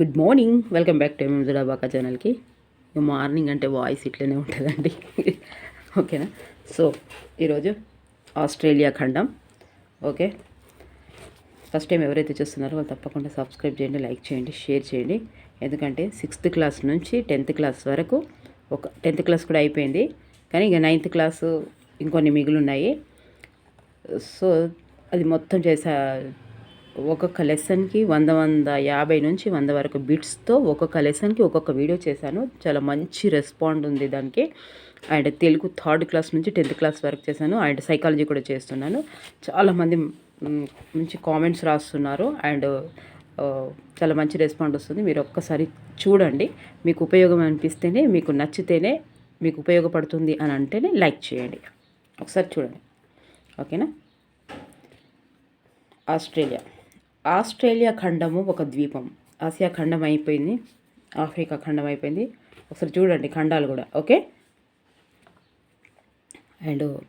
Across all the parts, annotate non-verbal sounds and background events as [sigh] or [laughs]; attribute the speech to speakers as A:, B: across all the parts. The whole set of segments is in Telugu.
A: Good morning welcome back to ఎంజుడాబాకా ఛానల్కి మార్నింగ్ అంటే వాయిస్ ఇట్లనే ఉంటుందండి. ఓకేనా సో ఈరోజు ఆస్ట్రేలియా ఖండం. ఓకే ఫస్ట్ టైం ఎవరైతే చూస్తున్నారో వాళ్ళు తప్పకుండా సబ్స్క్రైబ్ చేయండి లైక్ చేయండి షేర్ చేయండి. ఎందుకంటే సిక్స్త్ క్లాస్ నుంచి టెన్త్ క్లాస్ వరకు ఒక టెన్త్ క్లాస్ కూడా అయిపోయింది. కానీ ఇక నైన్త్ క్లాసు ఇంకొన్ని మిగులు ఉన్నాయి సో అది మొత్తం చేసా ఒక్కొక్క లెసన్కి వంద వంద యాభై నుంచి వంద వరకు బిట్స్తో ఒక్కొక్క లెసన్కి ఒక్కొక్క వీడియో చేశాను. చాలా మంచి రెస్పాండ్ ఉంది దానికి. అండ్ తెలుగు థర్డ్ క్లాస్ నుంచి టెన్త్ క్లాస్ వరకు చేశాను. అండ్ సైకాలజీ కూడా చేస్తున్నాను. చాలామంది మంచి కామెంట్స్ రాస్తున్నారు. అండ్ చాలా మంచి రెస్పాండ్ వస్తుంది. మీరు ఒక్కసారి చూడండి. మీకు ఉపయోగం అనిపిస్తేనే మీకు నచ్చితేనే మీకు ఉపయోగపడుతుంది అని అంటేనే లైక్ చేయండి. ఒకసారి చూడండి. ఓకేనా? ఆస్ట్రేలియా. ఆస్ట్రేలియా ఖండము ఒక ద్వీపం. ఆసియా ఖండం అయిపోయింది. ఆఫ్రికా ఖండం అయిపోయింది. ఒకసారి చూడండి ఖండాలు కూడా ఓకే? అండ్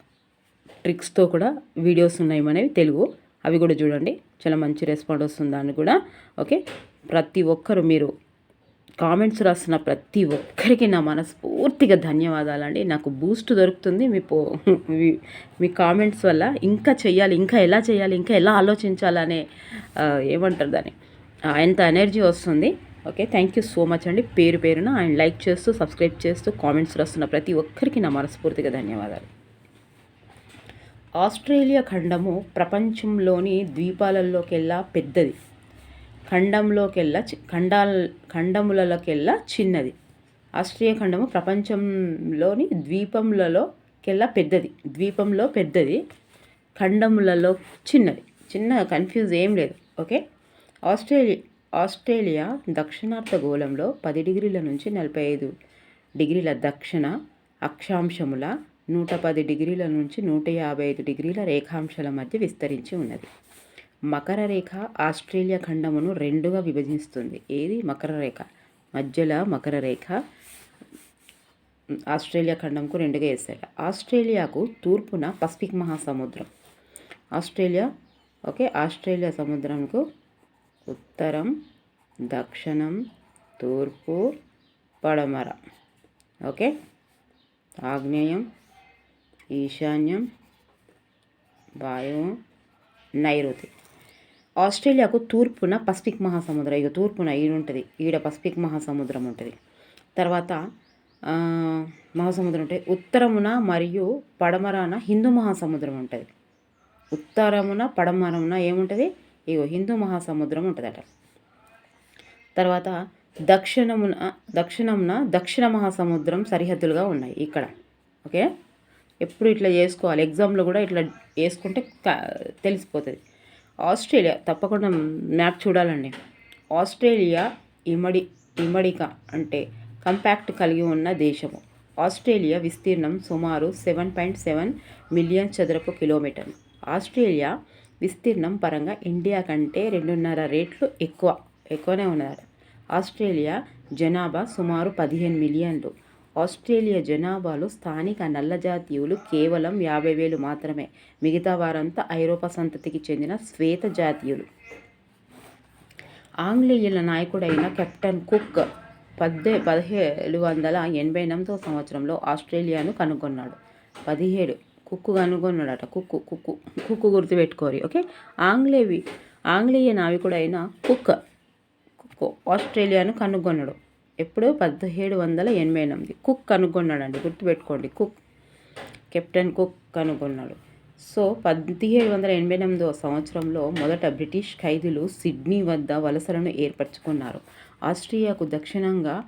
A: ట్రిక్స్తో కూడా వీడియోస్ ఉన్నాయి మనవి తెలుగు. అవి కూడా చూడండి. చాలా మంచి రెస్పాండ్ వస్తుంది దాన్ని కూడా ఓకే? ప్రతి ఒక్కరు మీరు కామెంట్స్ రాసిన ప్రతి ఒక్కరికి నా మనస్ఫూర్తిగా ధన్యవాదాలండి. నాకు బూస్ట్ దొరుకుతుంది. మీ పో మీ- మీ కామెంట్స్ వల్ల ఇంకా చేయాలి ఇంకా ఎలా చేయాలి ఇంకా ఎలా ఆలోచించాలనే ఏమంటారు దాన్ని? ఎంత ఎనర్జీ వస్తుంది. Okay thank you so much అండి. పేరు పేరున ఆయన లైక్ చేస్తూ సబ్స్క్రైబ్ చేస్తూ కామెంట్స్ రాస్తున్న ప్రతి ఒక్కరికి నా మనస్ఫూర్తిగా ధన్యవాదాలు. ఆస్ట్రేలియా ఖండము ప్రపంచంలోని ద్వీపాలలోకెల్లా పెద్దది. ఖండంలోకెల్లా చి- ఖండాల ఖండములలోకెల్లా చిన్నది. ఆస్ట్రేలియా ఖండము ప్రపంచంలోని ద్వీపములలోకెల్లా పెద్దది. ద్వీపంలో పెద్దది ఖండములలో చిన్నది. చిన్న కన్ఫ్యూజ్ ఏం లేదు. ఓకే? ఆస్ట్రేలియా ఆస్ట్రేలియా దక్షిణార్ధగోళంలో పది డిగ్రీల నుంచి నలభై ఐదు డిగ్రీల దక్షిణ అక్షాంశముల నూట పది డిగ్రీల నుంచి నూట యాభై ఐదు డిగ్రీల రేఖాంశాల మధ్య విస్తరించి ఉన్నది. మకర రేఖ ఆస్ట్రేలియా ఖండమును రెండుగా విభజిస్తుంది. ఏది? మకర రేఖ. మధ్యలో మకర రేఖ ఆస్ట్రేలియా ఖండంకు రెండుగా వేసాడు ఆస్ట్రేలియాకు తూర్పున పసిఫిక్ మహాసముద్రం. ఆస్ట్రేలియా ఓకే ఆస్ట్రేలియా సముద్రంకు ఉత్తరం దక్షిణం తూర్పు పడమర. ఓకే? ఆగ్నేయం ఈశాన్యం వాయువు నైరుతి. ఆస్ట్రేలియాకు తూర్పున పసిఫిక్ మహాసముద్రం. ఇక తూర్పున ఈడ ఉంటుంది ఈడ పసిఫిక్ మహాసముద్రం ఉంటుంది. తర్వాత మహాసముద్రం ఉంటుంది ఉత్తరమున మరియు పడమరాన హిందూ మహాసముద్రం ఉంటుంది. ఉత్తరమున పడమరమున ఏముంటుంది? ఇగో హిందూ మహాసముద్రం ఉంటుందట. తర్వాత దక్షిణమున దక్షిణమున దక్షిణ మహాసముద్రం సరిహద్దులుగా ఉన్నాయి ఇక్కడ. ఓకే? ఎప్పుడు ఇట్లా చేసుకోవాలి? ఎగ్జామ్లో కూడా ఇట్లా వేసుకుంటే తెలిసిపోతుంది. ఆస్ట్రేలియా తప్పకుండా మ్యాప్ చూడాలండి. ఆస్ట్రేలియా ఇమడి ఇమడిక అంటే కంపాక్ట్ కలిగి ఉన్న దేశము. ఆస్ట్రేలియా విస్తీర్ణం సుమారు సెవెన్ పాయింట్ సెవెన్ మిలియన్ చదరపు కిలోమీటర్. ఆస్ట్రేలియా విస్తీర్ణం పరంగా ఇండియా కంటే రెండున్నర రేట్లు ఎక్కువ ఎక్కువనే ఉన్నారు ఆస్ట్రేలియా జనాభా సుమారు పదిహేను మిలియన్లు. ఆస్ట్రేలియా జనాభాలో స్థానిక నల్ల జాతీయులు కేవలం యాభై వేలు మాత్రమే. మిగతా వారంతా ఐరోపా సంతతికి చెందిన శ్వేత జాతీయులు. ఆంగ్లేయుల నాయకుడైన కెప్టెన్ కుక్ పద్దే పదిహేడు వందల ఎనభై ఎనిమిదవ సంవత్సరంలో ఆస్ట్రేలియాను కనుగొన్నాడు. పదిహేడు కుక్కు కనుగొన్నాడట. కుక్కు కుక్కు కుక్కు గుర్తుపెట్టుకోరి ఓకే? ఆంగ్లేవి ఆంగ్లేయ నావికుడైన కుక్ కుక్ ఆస్ట్రేలియాను కనుగొన్నాడు. ఎప్పుడు పదిహేడు వందల ఎనభై ఎనిమిది. కుక్ కనుగొన్నాడండి గుర్తుపెట్టుకోండి కుక్. కెప్టెన్ కుక్ కనుగొన్నాడు. సో పదిహేడు వందల ఎనభై ఎనిమిదవ సంవత్సరంలో మొదట బ్రిటిష్ ఖైదీలు సిడ్నీ వద్ద వలసలను ఏర్పరచుకున్నారు. ఆస్ట్రేలియాకు దక్షిణంగా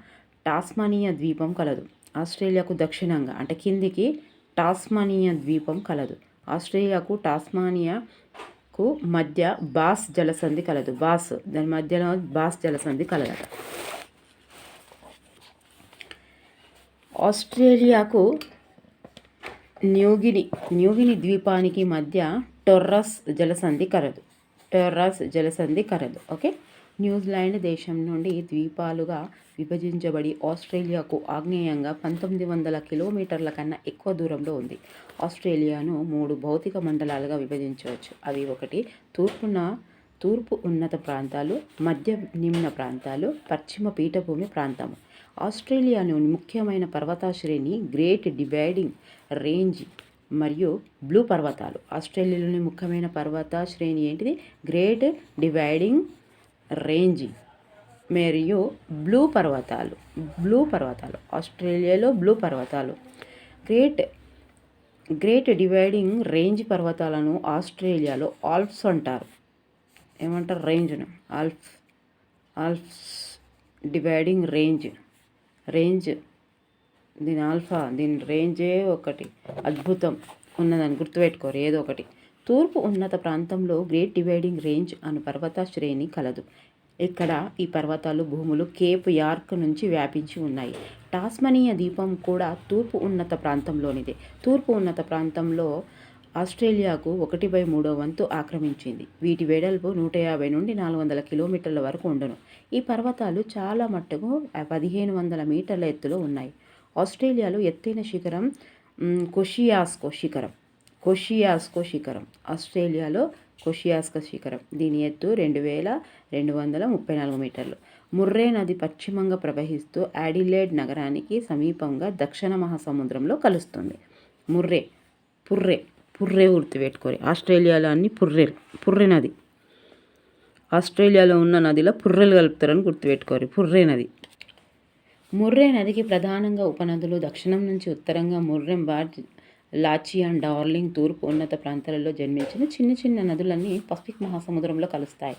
A: టాస్మానియా ద్వీపం కలదు. ఆస్ట్రేలియాకు దక్షిణంగా అంటే కిందికి టాస్మానియా ద్వీపం కలదు. ఆస్ట్రేలియాకు టాస్మానియాకు మధ్య బాస్ జలసంధి కలదు. బాస్ దాని మధ్యలో బాస్ జలసంధి కలదట. ఆస్ట్రేలియాకు న్యూగిని న్యూగిని ద్వీపానికి మధ్య టొర్రస్ జలసంధి కరదు. టొర్రస్ జలసంధి కరదు. ఓకే? న్యూజిలాండ్ దేశం నుండి ద్వీపాలుగా విభజించబడి ఆస్ట్రేలియాకు ఆగ్నేయంగా పంతొమ్మిది వందల కిలోమీటర్ల కన్నా ఎక్కువ దూరంలో ఉంది. ఆస్ట్రేలియాను మూడు భౌతిక మండలాలుగా విభజించవచ్చు. అవి ఒకటి తూర్పున తూర్పు ఉన్నత ప్రాంతాలు మధ్య నిమ్న ప్రాంతాలు పశ్చిమ పీఠభూమి ప్రాంతము. ఆస్ట్రేలియాలోని ముఖ్యమైన పర్వత శ్రేణి గ్రేట్ డివైడింగ్ రేంజ్ మరియు బ్లూ పర్వతాలు. ఆస్ట్రేలియాలోని ముఖ్యమైన పర్వత శ్రేణి ఏంటిది? గ్రేట్ డివైడింగ్ రేంజ్ మరియు బ్లూ పర్వతాలు. బ్లూ పర్వతాలు. ఆస్ట్రేలియాలో బ్లూ పర్వతాలు. గ్రేట్ గ్రేట్ డివైడింగ్ రేంజ్ పర్వతాలను ఆస్ట్రేలియాలో ఆల్ప్స్ అంటారు. ఏమంటారు? రేంజ్ను. Alps Alps dividing range. Range దీని ఆల్ఫా దీని రేంజే ఒకటి. అద్భుతం. ఉన్నదని గుర్తుపెట్టుకోరు. ఏదో ఒకటి. తూర్పు ఉన్నత ప్రాంతంలో గ్రేట్ డివైడింగ్ రేంజ్ అను పర్వత శ్రేణి కలదు. ఇక్కడ ఈ పర్వతాలు భూములు కేప్ యార్క్ నుంచి వ్యాపించి ఉన్నాయి. టాస్మనియా ద్వీపం కూడా తూర్పు ఉన్నత ప్రాంతంలోనిదే. తూర్పు ఉన్నత ప్రాంతంలో ఆస్ట్రేలియాకు ఒకటి బై మూడో వంతు ఆక్రమించింది. వీటి వెడల్పు నూట యాభై నుండి నాలుగు వందల కిలోమీటర్ల వరకు ఉండను. ఈ పర్వతాలు చాలా మట్టుకు పదిహేను వందల మీటర్ల ఎత్తులో ఉన్నాయి. ఆస్ట్రేలియాలో ఎత్తైన శిఖరం కొషియాస్కో శిఖరం. కొషియాస్కో శిఖరం. ఆస్ట్రేలియాలో కొషియాస్కో శిఖరం. దీని ఎత్తు రెండు వేల రెండు వందల ముప్పై నాలుగు మీటర్లు. ముర్రే నది పశ్చిమంగా ప్రవహిస్తూ యాడిలేడ్ నగరానికి సమీపంగా దక్షిణ మహాసముద్రంలో కలుస్తుంది. ముర్రే పుర్రే. పుర్రే గుర్తుపెట్టుకోరే ఆస్ట్రేలియాలో అన్ని పుర్రెలు పుర్రె నది. ఆస్ట్రేలియాలో ఉన్న నదిలో పుర్రెలు కలుపుతారని గుర్తుపెట్టుకోరు పుర్రే నది. ముర్రే నదికి ప్రధానంగా ఉపనదులు దక్షిణం నుంచి ఉత్తరంగా ముర్రెం లాచి లాచియాన్ డార్లింగ్ తూర్పు ఉన్నత ప్రాంతాలలో జన్మించిన చిన్న చిన్న నదులన్నీ పసిఫిక్ మహాసముద్రంలో కలుస్తాయి.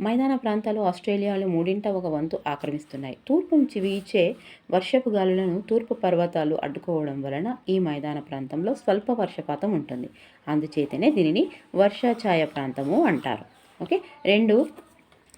A: మైదాన ప్రాంతాలు ఆస్ట్రేలియాలో మూడింట ఒక వంతు ఆక్రమిస్తున్నాయి. తూర్పు నుంచి వీచే వర్షపు గాలులను తూర్పు పర్వతాలు అడ్డుకోవడం వలన ఈ మైదాన ప్రాంతంలో స్వల్ప వర్షపాతం ఉంటుంది. అందుచేతనే దీనిని వర్షాఛాయ ప్రాంతము అంటారు. ఓకే? రెండు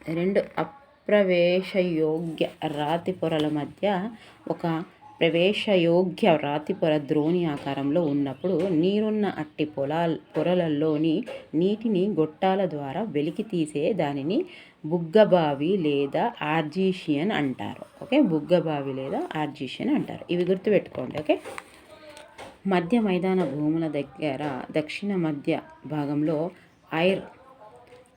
A: రెండు అప్రవేశయోగ్య రాతి పొరల మధ్య ఒక ప్రవేశయోగ్య రాతి పొర ద్రోణి ఆకారంలో ఉన్నప్పుడు నీరున్న అట్టి పొలాల్ పొరలలోని నీటిని గొట్టాల ద్వారా వెలికి తీసే దానిని బుగ్గబావి లేదా ఆర్జీషియన్ అంటారు. ఓకే? బుగ్గబావి లేదా ఆర్జీషియన్ అంటారు. ఇవి గుర్తుపెట్టుకోండి. ఓకే? మధ్య మైదాన భూముల దగ్గర దక్షిణ మధ్య భాగంలో ఐర్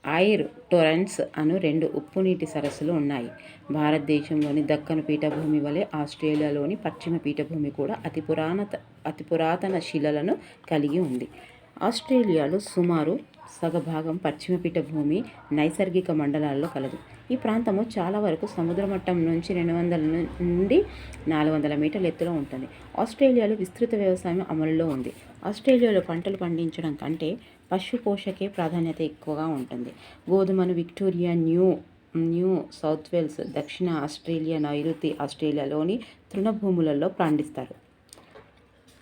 A: ఐర్ టొరెన్స్ అను రెండు ఉప్పునీటి సరస్సులు ఉన్నాయి. భారతదేశంలోని దక్కను పీఠభూమి వలె ఆస్ట్రేలియాలోని పశ్చిమ పీఠభూమి కూడా అతి పురాణ అతి పురాతన శిలలను కలిగి ఉంది. ఆస్ట్రేలియాలో సుమారు సగభాగం పశ్చిమ పీఠభూమి నైసర్గిక మండలాల్లో కలదు. ఈ ప్రాంతము చాలా వరకు సముద్ర మట్టం నుంచి రెండు వందల నుండి నాలుగు వందల మీటర్ల ఎత్తులో ఉంటుంది. ఆస్ట్రేలియాలో విస్తృత వ్యవసాయం అమలులో ఉంది. ఆస్ట్రేలియాలో పంటలు పండించడం కంటే పశు పోషకే ప్రాధాన్యత ఎక్కువగా ఉంటుంది. గోధుమను Victoria new new South Wales దక్షిణ ఆస్ట్రేలియా నైరుతి ఆస్ట్రేలియాలోని తృణభూములలో పండిస్తారు.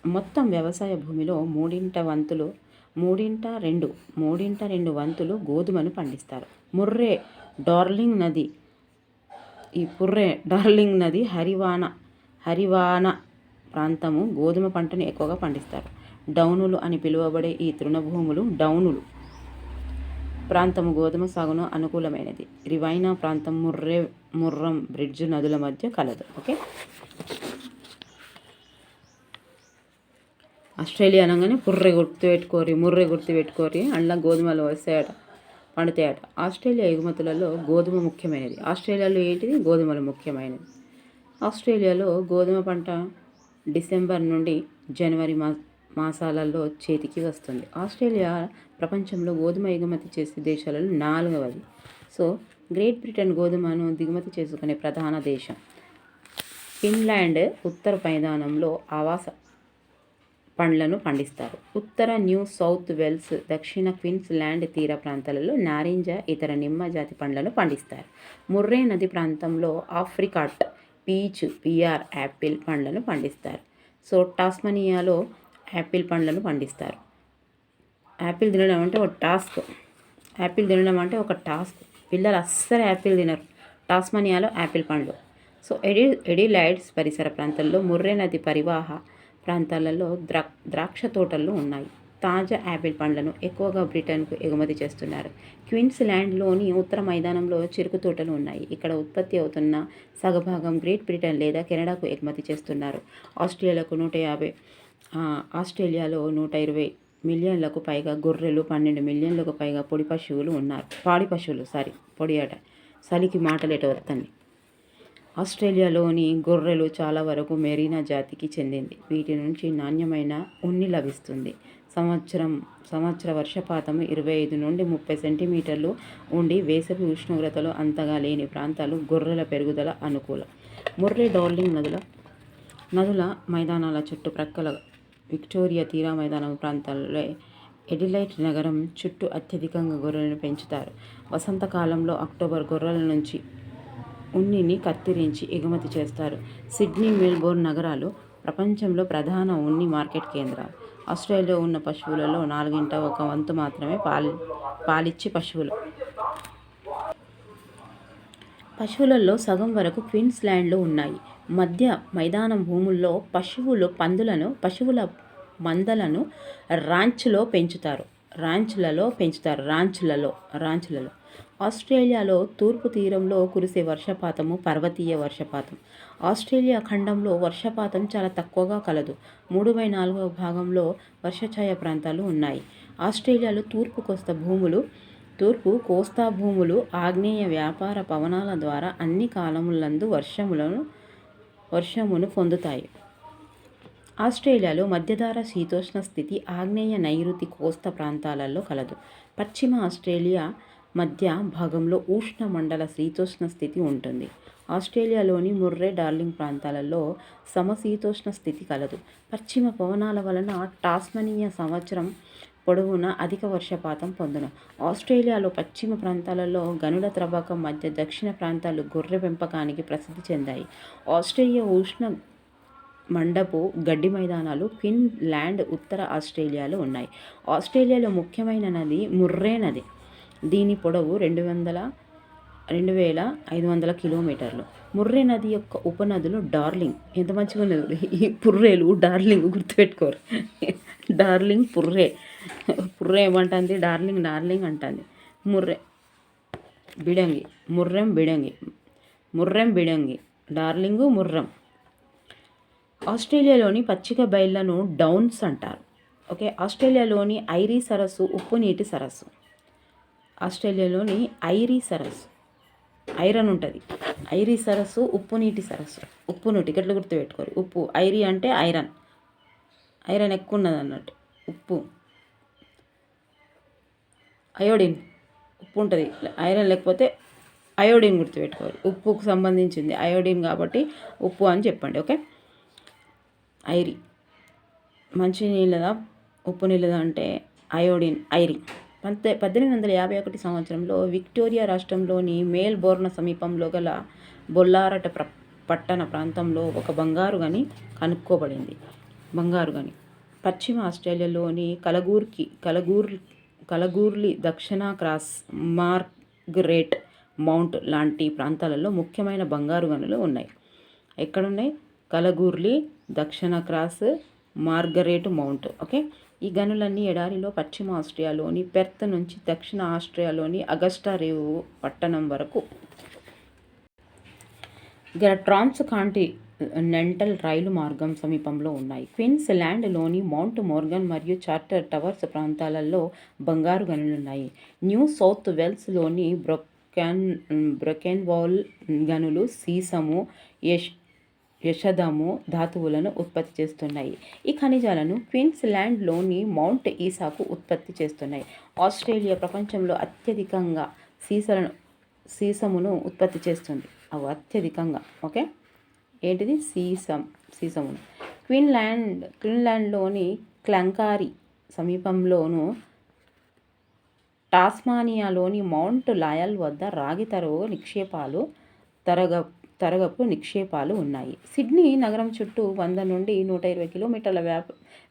A: మొత్తం వ్యవసాయ భూమిలో మూడింట వంతులు మూడింట రెండు మూడింట రెండు వంతులు గోధుమను పండిస్తారు. ముర్రే డార్లింగ్ నది ఈ పుర్రే డార్లింగ్ నది హరివాన హరివాన ప్రాంతము గోధుమ పంటను ఎక్కువగా పండిస్తారు. డౌనులు అని పిలువబడే ఈ తృణభూములు డౌనులు. ప్రాంతము గోధుమ సాగును అనుకూలమైనది. రివైనా ప్రాంతం ముర్రే ముర్రం బ్రిడ్జ్ నదుల మధ్య కలదు. ఓకే? ఆస్ట్రేలియా అనగానే పుర్రె గుర్తు పెట్టుకోరి ముర్రె గుర్తు పెట్టుకోరి అందులో గోధుమలు వస్తాయట పండుతాయట. ఆస్ట్రేలియా ఎగుమతులలో గోధుమ ముఖ్యమైనది. ఆస్ట్రేలియాలో ఏంటిది? గోధుమలు ముఖ్యమైనది. ఆస్ట్రేలియాలో గోధుమ పంట డిసెంబర్ నుండి జనవరి మా మాసాలలో చేతికి వస్తుంది. ఆస్ట్రేలియా ప్రపంచంలో గోధుమ ఎగుమతి చేసే దేశాలలో నాలుగవది. సో గ్రేట్ బ్రిటన్ గోధుమను దిగుమతి చేసుకునే ప్రధాన దేశం. ఫిన్లాండ్ ఉత్తర మైదానంలో ఆవాస పండ్లను పండిస్తారు. ఉత్తర న్యూ సౌత్ వెల్స్ దక్షిణ క్వీన్స్లాండ్ తీర ప్రాంతాలలో నారింజ ఇతర నిమ్మ జాతి పండ్లను పండిస్తారు. ముర్రే నది ప్రాంతంలో ఆఫ్రికాట్ పీచ్ పిఆర్ యాపిల్ పండ్లను పండిస్తారు. సో టాస్మనియాలో యాపిల్ పండ్లను పండిస్తారు. యాపిల్ తినడం అంటే ఒక టాస్క్. యాపిల్ తినడం అంటే ఒక టాస్క్. పిల్లలు అస్సలు యాపిల్ తినరు. టాస్మనియాలో యాపిల్ పండ్లు. సో ఎడి ఎడిలైడ్స్ పరిసర ప్రాంతాల్లో ముర్రే నది పరివాహ ప్రాంతాలలో ద్రా ద్రాక్ష తోటలు ఉన్నాయి. తాజా యాపిల్ పండ్లను ఎక్కువగా బ్రిటన్కు ఎగుమతి చేస్తున్నారు. క్వీన్స్లాండ్లోని ఉత్తర మైదానంలో చెరుకు తోటలు ఉన్నాయి. ఇక్కడ ఉత్పత్తి అవుతున్న సగభాగం గ్రేట్ బ్రిటన్ లేదా కెనడాకు ఎగుమతి చేస్తున్నారు. ఆస్ట్రేలియాకు నూట యాభై ఆస్ట్రేలియాలో నూట ఇరవై మిలియన్లకు పైగా గొర్రెలు పన్నెండు మిలియన్లకు పైగా పొడి పశువులు ఉన్నారు. పాడి పశువులు సారీ పొడి ఆట చలికి మాటలేట ఎట వస్తాయి? ఆస్ట్రేలియాలోని గొర్రెలు చాలా వరకు మెరీనా జాతికి చెందింది. వీటి నుంచి నాణ్యమైన ఉన్ని లభిస్తుంది. సంవత్సరం సంవత్సర వర్షపాతం ఇరవై ఐదు నుండి ముప్పై సెంటీమీటర్లు ఉండి వేసవి ఉష్ణోగ్రతలు అంతగా లేని ప్రాంతాలు గొర్రెల పెరుగుదల అనుకూలం. ముర్రే డార్లింగ్ నదుల నదుల మైదానాల చుట్టుప్రక్కల విక్టోరియా తీరా మైదానం ప్రాంతాల్లో ఎడిలైట్ నగరం చుట్టూ అత్యధికంగా గొర్రెలను పెంచుతారు. వసంతకాలంలో అక్టోబర్ గొర్రెల నుంచి ఉన్నిని కత్తిరించి ఎగుమతి చేస్తారు. సిడ్నీ మెల్బోర్న్ నగరాలు ప్రపంచంలో ప్రధాన ఉన్ని మార్కెట్ కేంద్రాలు. ఆస్ట్రేలియాలో ఉన్న పశువులలో నాలుగింట ఒక వంతు మాత్రమే పాలి పాలిచ్చే పశువులు. పశువులలో సగం వరకు క్వీన్స్లాండ్లో ఉన్నాయి. మధ్య మైదానం భూముల్లో పశువులు పందులను పశువుల మందలను రాంచ్లో పెంచుతారు. రాంచ్లలో పెంచుతారు. రాంచ్లలో రాంచ్లలో. ఆస్ట్రేలియాలో తూర్పు తీరంలో కురిసే వర్షపాతము పర్వతీయ వర్షపాతం. ఆస్ట్రేలియా ఖండంలో వర్షపాతం చాలా తక్కువగా కలదు. మూడు బై నాలుగవ భాగంలో వర్షఛాయ ప్రాంతాలు ఉన్నాయి. ఆస్ట్రేలియాలో తూర్పు కోస్తా భూములు తూర్పు కోస్తా భూములు ఆగ్నేయ వ్యాపార పవనాల ద్వారా అన్ని కాలములందు వర్షములను వర్షమును పొందుతాయి. ఆస్ట్రేలియాలో మధ్యధార శీతోష్ణ స్థితి ఆగ్నేయ నైరుతి కోస్తా ప్రాంతాలలో కలదు. పశ్చిమ ఆస్ట్రేలియా మధ్య భాగంలో ఉష్ణ మండల శీతోష్ణ స్థితి ఉంటుంది. ఆస్ట్రేలియాలోని ముర్రే డార్లింగ్ ప్రాంతాలలో సమశీతోష్ణ స్థితి కలదు. పశ్చిమ పవనాల వలన టాస్మనియా సంవత్సరం పొడవునా అధిక వర్షపాతం పొందును. ఆస్ట్రేలియాలో పశ్చిమ ప్రాంతాలలో గనుల త్రవ్వకం మధ్య దక్షిణ ప్రాంతాలు గొర్రె పెంపకానికి ప్రసిద్ధి చెందాయి. ఆస్ట్రేలియా ఉష్ణ మండపు గడ్డి మైదానాలు ఫిన్ ల్యాండ్ ఉత్తర ఆస్ట్రేలియాలో ఉన్నాయి. ఆస్ట్రేలియాలో ముఖ్యమైన నది ముర్రే నది. దీని పొడవు రెండు వందల రెండు వేల ఐదు వందల కిలోమీటర్లు. ముర్రే నది యొక్క ఉపనదులు డార్లింగ్. ఎంత మంచిగా ఉన్నది ఈ పుర్రేలు డార్లింగ్ గుర్తుపెట్టుకోరు. డార్లింగ్ పుర్రే. పుర్రే ఏమంటుంది? డార్లింగ్ డార్లింగ్ అంటుంది. Murrumbidgee. Murrumbidgee. Murrumbidgee. Darling Murray. ఆస్ట్రేలియాలోని పచ్చిక బయళ్ళను డౌన్స్ అంటారు. ఓకే ఆస్ట్రేలియాలోని ఐరీ సరస్సు ఉప్పు నీటి సరస్సు. ఆస్ట్రేలియాలోని ఐరీ సరస్సు. ఐరన్ ఉంటుంది. ఐరీ సరస్సు ఉప్పు నీటి సరస్సు. ఉప్పు నీటి గట్ల గుర్తుపెట్టుకోరు. ఉప్పు ఐరీ అంటే ఐరన్. ఐరన్ ఎక్కువ ఉన్నది అన్నట్టు ఉప్పు. అయోడిన్. ఉప్పు ఉంటుంది. ఐరన్ లేకపోతే అయోడిన్ గుర్తుపెట్టుకోవాలి ఉప్పుకు సంబంధించింది అయోడిన్ కాబట్టి ఉప్పు అని చెప్పండి ఓకే? ఐరి. మంచి నీళ్ళదా? ఉప్పు నీళ్ళదా అంటే అయోడిన్ ఐరి. పంత పద్దెనిమిది వందల యాభై ఒకటి సంవత్సరంలో విక్టోరియా రాష్ట్రంలోని మేల్బోర్న సమీపంలో గల బొల్లారట ప్ర పట్టణ ప్రాంతంలో ఒక బంగారు గని కనుక్కోబడింది. బంగారు గని. పశ్చిమ ఆస్ట్రేలియాలోని కలగూర్కి కలగూర్ కలగూర్లి దక్షిణ క్రాస్ మార్గరేట్ మౌంట్ లాంటి ప్రాంతాలలో ముఖ్యమైన బంగారు గనులు ఉన్నాయి. ఎక్కడున్నాయి? కలగూర్లి దక్షిణ క్రాస్ మార్గరేట్ మౌంట్ ఓకే? ఈ గనులన్నీ ఎడారిలో పశ్చిమ ఆస్ట్రియాలోని పెర్త్ నుంచి దక్షిణ ఆస్ట్రియాలోని అగస్టా రేవు పట్టణం వరకు. ఇక్కడ ట్రాన్స్ కాంటి నెంటల్ రైలు మార్గం సమీపంలో ఉన్నాయి. క్వీన్స్ ల్యాండ్లోని మౌంట్ మోర్గన్ మరియు చార్టర్ టవర్స్ ప్రాంతాలలో బంగారు గనులున్నాయి న్యూ సౌత్ వెల్స్లోని బ్రొకెన్ బ్రొకెన్వాల్ గనులు సీసము ఎష్ యషదము ధాతువులను ఉత్పత్తి చేస్తున్నాయి. ఈ ఖనిజాలను క్వీన్స్లాండ్లోని మౌంట్ ఈసాకు ఉత్పత్తి చేస్తున్నాయి. ఆస్ట్రేలియా ప్రపంచంలో అత్యధికంగా సీసలను సీసమును ఉత్పత్తి చేస్తుంది. అవి అత్యధికంగా ఓకే? ఏంటిది? సీసం సీసమును. క్వీన్లాండ్ క్వీన్లాండ్లోని క్లంకారి సమీపంలోను టాస్మానియాలోని మౌంట్ లాయల్ వద్ద రాగి తరువు నిక్షేపాలు తరగ తరగపు నిక్షేపాలు ఉన్నాయి. సిడ్నీ నగరం చుట్టూ వంద నుండి నూట ఇరవై కిలోమీటర్ల వ్యాప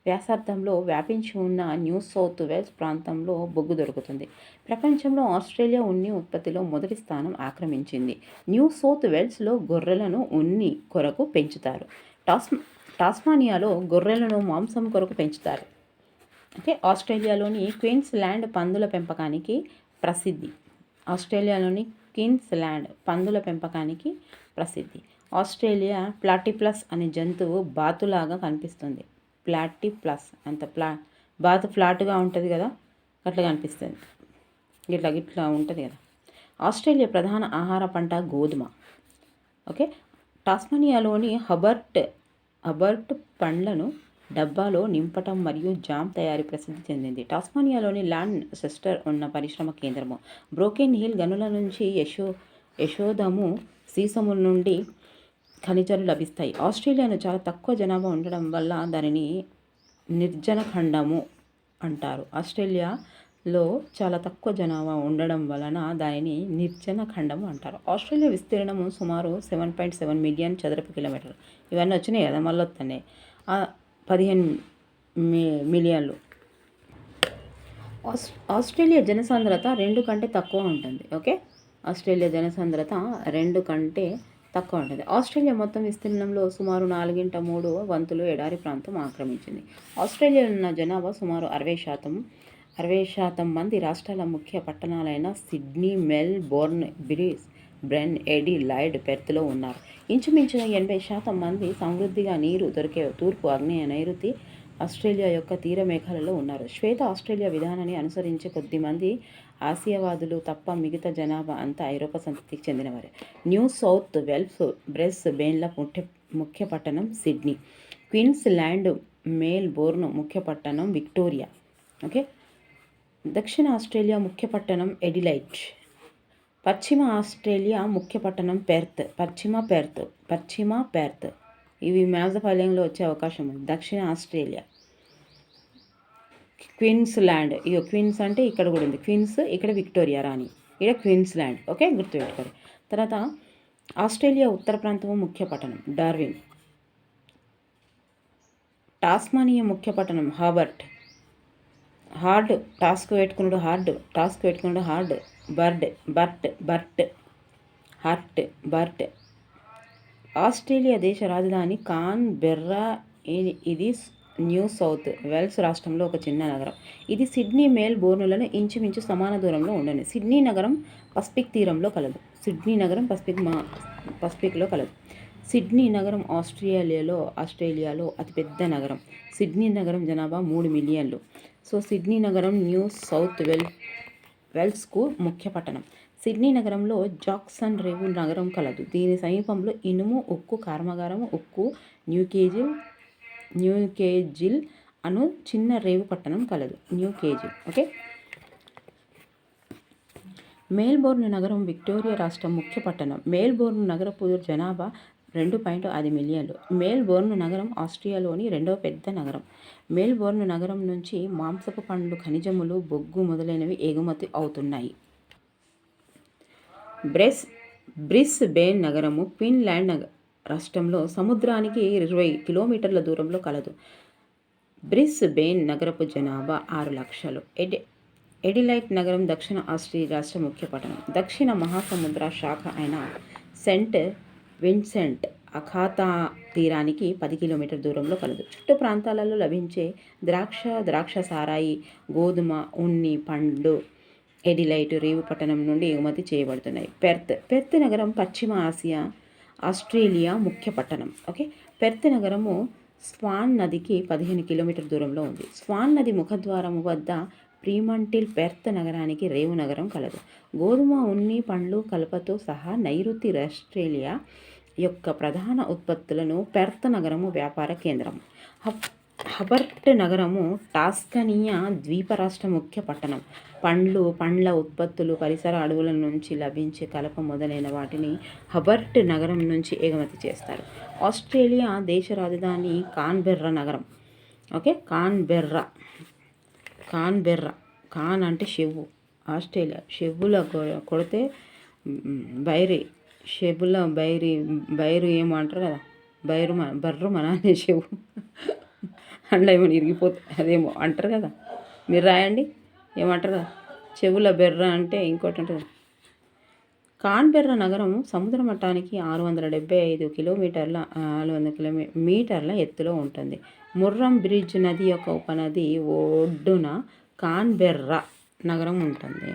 A: వ్యాసార్థంలో వ్యాపించి ఉన్న న్యూ సౌత్ వేల్స్ ప్రాంతంలో బొగ్గు దొరుకుతుంది. ప్రపంచంలో ఆస్ట్రేలియా ఉన్ని ఉత్పత్తిలో మొదటి స్థానం ఆక్రమించింది. న్యూ సౌత్ వేల్స్లో గొర్రెలను ఉన్ని కొరకు పెంచుతారు. టాస్ టాస్మానియాలో గొర్రెలను మాంసం కొరకు పెంచుతారు. అంటే ఆస్ట్రేలియాలోని క్వీన్స్ ల్యాండ్ పందుల పెంపకానికి ప్రసిద్ధి. ఆస్ట్రేలియాలోని క్వీన్స్ ల్యాండ్ పందుల పెంపకానికి ప్రసిద్ధి. ఆస్ట్రేలియా ప్లాటిప్లస్ అనే జంతువు బాతులాగా కనిపిస్తుంది. ప్లాటిప్లస్. అంత ప్లా బాతు ఫ్లాట్గా ఉంటుంది కదా? అట్లా కనిపిస్తుంది. ఇట్లా ఇట్లా ఉంటుంది కదా? ఆస్ట్రేలియా ప్రధాన ఆహార పంట గోధుమ. ఓకే? టాస్మానియాలోని హబర్ట్ హబర్ట్ పండ్లను డబ్బాలో నింపటం మరియు జామ్ తయారీ ప్రసిద్ధి చెందింది. టాస్మానియాలోని ల్యాండ్ సెస్టర్ ఉన్న పరిశ్రమ కేంద్రము. బ్రోకెన్ హిల్ గనుల నుంచి యశో యశోదము సీసముల నుండి ఖనిజాలు లభిస్తాయి. ఆస్ట్రేలియాను చాలా తక్కువ జనాభా ఉండడం వల్ల దానిని నిర్జన ఖండము అంటారు. ఆస్ట్రేలియాలో చాలా తక్కువ జనాభా ఉండడం వలన దానిని నిర్జన ఖండము అంటారు. ఆస్ట్రేలియా విస్తీర్ణము సుమారు సెవెన్ పాయింట్ సెవెన్ మిలియన్ చదరపు కిలోమీటర్లు. ఇవన్నీ వచ్చినాయి కదా మళ్ళీ వస్తున్నాయి పదిహేను మి మిలియన్లు. ఆస్ ఆస్ట్రేలియా జనసాంద్రత రెండు కంటే తక్కువ ఉంటుంది. ఓకే? ఆస్ట్రేలియా జనసాంద్రత రెండు కంటే తక్కువ ఉంటుంది. ఆస్ట్రేలియా మొత్తం విస్తీర్ణంలో సుమారు నాలుగింట మూడు వంతులు ఎడారి ప్రాంతం ఆక్రమించింది. ఆస్ట్రేలియాలో ఉన్న జనాభా సుమారు అరవై శాతం అరవై శాతం మంది రాష్ట్రాల ముఖ్య పట్టణాలైన Sydney Melbourne Brisbane Adelaide పెర్త్లో ఉన్నారు. ఇంచుమించు ఎనభై శాతం మంది సమృద్ధిగా నీరు దొరికే తూర్పు ఆగ్నేయ నైరుతి ఆస్ట్రేలియా యొక్క తీర మేఘాలలో ఉన్నారు. శ్వేత ఆస్ట్రేలియా విధానాన్ని అనుసరించే కొద్ది మంది ఆసియావాదులు తప్ప మిగతా జనాభా అంతా ఐరోపా సంతతికి చెందినవారే. న్యూ సౌత్ వెల్ఫ్ బ్రెస్ బెయిన్ల ముఖ్య ముఖ్య పట్టణం Sydney. Queensland Melbourne ముఖ్య పట్టణం విక్టోరియా. ఓకే? దక్షిణ ఆస్ట్రేలియా ముఖ్య పట్టణం ఎడిలైట్. పశ్చిమ ఆస్ట్రేలియా ముఖ్య పట్టణం పెర్త్. పశ్చిమ పెర్త్. పశ్చిమ పెర్త్. ఇవి మేజపాలెంలో వచ్చే అవకాశం ఉంది. దక్షిణ ఆస్ట్రేలియా. క్వీన్స్ ల్యాండ్ ఇక క్వీన్స్ అంటే ఇక్కడ కూడా ఉంది. క్వీన్స్ ఇక్కడ విక్టోరియా రాణి. ఇక్కడ క్వీన్స్ ల్యాండ్ ఓకే? గుర్తుపెట్టుకోండి. తర్వాత ఆస్ట్రేలియా ఉత్తర ప్రాంతము ముఖ్య పట్టణం. డార్విన్. టాస్మానియా ముఖ్య పట్టణం. హాబర్ట్. హార్డ్ టాస్క్ పెట్టుకున్నాడు. హార్డ్ టాస్క్ పెట్టుకున్నాడు. Hard bird. బర్ట్. బర్ట్. హార్ట్ బర్ట్. ఆస్ట్రేలియా దేశ రాజధాని కాన్ బెర్రా ఇది న్యూ సౌత్ వెల్స్ రాష్ట్రంలో ఒక చిన్న నగరం. ఇది సిడ్నీ మేల్బోర్నులను ఇంచుమించు సమాన దూరంలో ఉండండి సిడ్నీ నగరం పసిఫిక్ తీరంలో కలదు. సిడ్నీ నగరం పసిఫిక్ మా పసిఫిక్లో కలదు. సిడ్నీ నగరం ఆస్ట్రేలియాలో ఆస్ట్రేలియాలో అతిపెద్ద నగరం. సిడ్నీ నగరం జనాభా మూడు మిలియన్లు. సో సిడ్నీ నగరం న్యూ సౌత్ వెల్ వెల్స్కు ముఖ్య పట్టణం. సిడ్నీ నగరంలో జాక్సన్ రేవు నగరం కలదు. దీని సమీపంలో ఇనుము ఉక్కు కర్మాగారం ఉక్కు న్యూకేజిల్ న్యూకేజిల్ అను చిన్న రేవు పట్టణం కలదు. న్యూకేజిల్ ఓకే? మేల్బోర్న్ నగరం విక్టోరియా రాష్ట్రం ముఖ్య పట్టణం. మేల్బోర్న్ నగరపు జనాభా రెండు పాయింట్ ఐదు మిలియన్లు. మేల్బోర్న్ నగరం ఆస్ట్రియాలోని రెండవ పెద్ద నగరం. మేల్బోర్న్ నగరం నుంచి మాంసపు పండ్లు ఖనిజములు బొగ్గు మొదలైనవి ఎగుమతి అవుతున్నాయి. బ్రెస్ బ్రిస్బేన్ నగరము ఫిన్లాండ్ నగ రాష్ట్రంలో సముద్రానికి ఇరవై కిలోమీటర్ల దూరంలో కలదు. బ్రిస్బేన్ నగరపు జనాభా ఆరు లక్షలు. ఎడి ఎడిలైట్ నగరం దక్షిణ ఆస్ట్రేలియా రాష్ట్ర ముఖ్య పట్టణం. దక్షిణ మహాసముద్ర శాఖ అయిన సెంట్ విన్సెంట్ అఖాతా తీరానికి పది కిలోమీటర్ దూరంలో కలదు. చుట్టూ ప్రాంతాలలో లభించే ద్రాక్ష ద్రాక్ష సారాయి గోధుమ ఉన్ని పండు ఎడిలైట్ రేవు పట్టణం నుండి ఎగుమతి చేయబడుతున్నాయి. పెర్త్ పెర్త్ నగరం పశ్చిమ ఆసియా ఆస్ట్రేలియా ముఖ్య పట్టణం. ఓకే? పెర్త్ నగరము స్వాన్ నదికి పదిహేను కిలోమీటర్ దూరంలో ఉంది. స్వాన్ నది ముఖద్వారము వద్ద ప్రీమంటిల్ పెర్త్ నగరానికి రేవు నగరం కలదు. గోధుమ ఉన్ని పండ్లు కలపతో సహా నైరుతి ఆస్ట్రేలియా యొక్క ప్రధాన ఉత్పత్తులను పెర్త్ నగరము వ్యాపార కేంద్రం. హబ్ హబర్ట్ నగరము టాస్కనియా ద్వీపరాష్ట్ర ముఖ్య పట్టణం. పండ్లు పండ్ల ఉత్పత్తులు పరిసర అడవుల నుంచి లభించే కలప మొదలైన వాటిని హబర్ట్ నగరం నుంచి ఎగుమతి చేస్తారు. ఆస్ట్రేలియా దేశ రాజధాని కాన్బెర్రా నగరం. ఓకే? కాన్బెర్రా. కాన్బెర్రా. కాన్ అంటే షెవ్వు. ఆస్ట్రేలియా. షెవ్వుల కొడితే బైరి. షెబుల బైరి బైరు ఏమో అంటారు కదా? బైరు మన బర్రు మన అనే షెవ్వు. [laughs] అందులో ఏమో ఇరిగిపోతే అదేమో అంటారు కదా? మీరు రాయండి. ఏమంటారు? చెవుల బెర్ర అంటే ఇంకోటి అంటారు కాన్బెర్రా నగరం సముద్ర మట్టానికి ఆరు వందల డెబ్బై ఐదు కిలోమీటర్ల ఆరు వందల కిలోమీ మీటర్ల ఎత్తులో ఉంటుంది. ముర్రం బ్రిడ్జ్ నది యొక్క ఉపనది ఒడ్డున కాన్బెర్రా నగరం ఉంటుంది.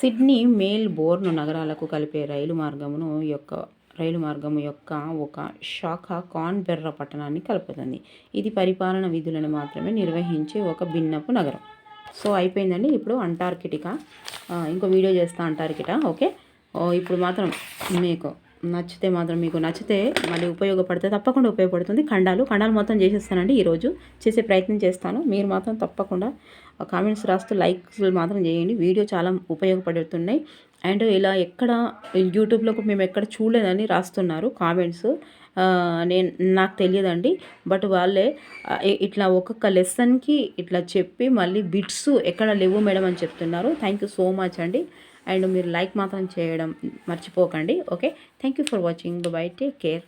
A: సిడ్నీ మేల్బోర్న్ నగరాలకు కలిపే రైలు మార్గమును యొక్క రైలు మార్గం యొక్క ఒక శాఖ కాన్బెర్రా పట్టణాన్ని కలుపుతుంది. ఇది పరిపాలన విధులను మాత్రమే నిర్వహించే ఒక భిన్నపు నగరం. సో అయిపోయిందండి. ఇప్పుడు అంటార్కిటికా ఇంకో వీడియో చేస్తా అంటార్కిటా ఓకే? ఇప్పుడు మాత్రం మీకు నచ్చితే మాత్రం మీకు నచ్చితే మళ్ళీ ఉపయోగపడితే తప్పకుండా ఉపయోగపడుతుంది. ఖండాలు ఖండాలు మొత్తం చేసేస్తానండి ఈరోజు. చేసే ప్రయత్నం చేస్తాను. మీరు మాత్రం తప్పకుండా కామెంట్స్ రాస్తూ లైక్స్ మాత్రం చేయండి. వీడియో చాలా ఉపయోగపడుతున్నాయి. అండ్ ఇలా ఎక్కడ యూట్యూబ్లో మేము ఎక్కడ చూడలేదని రాస్తున్నారు కామెంట్స్. నేను నాకు తెలియదండి. బట్ వాళ్ళే ఇట్లా ఒక్కొక్క లెసన్కి ఇట్లా చెప్పి మళ్ళీ బిట్స్ ఎక్కడ లేవు మేడం అని చెప్తున్నారు. థ్యాంక్ యూ సో మచ్ అండి. అండ్ మీరు లైక్ మాత్రం చేయడం మర్చిపోకండి. Okay? Thank you for watching. Bye take care.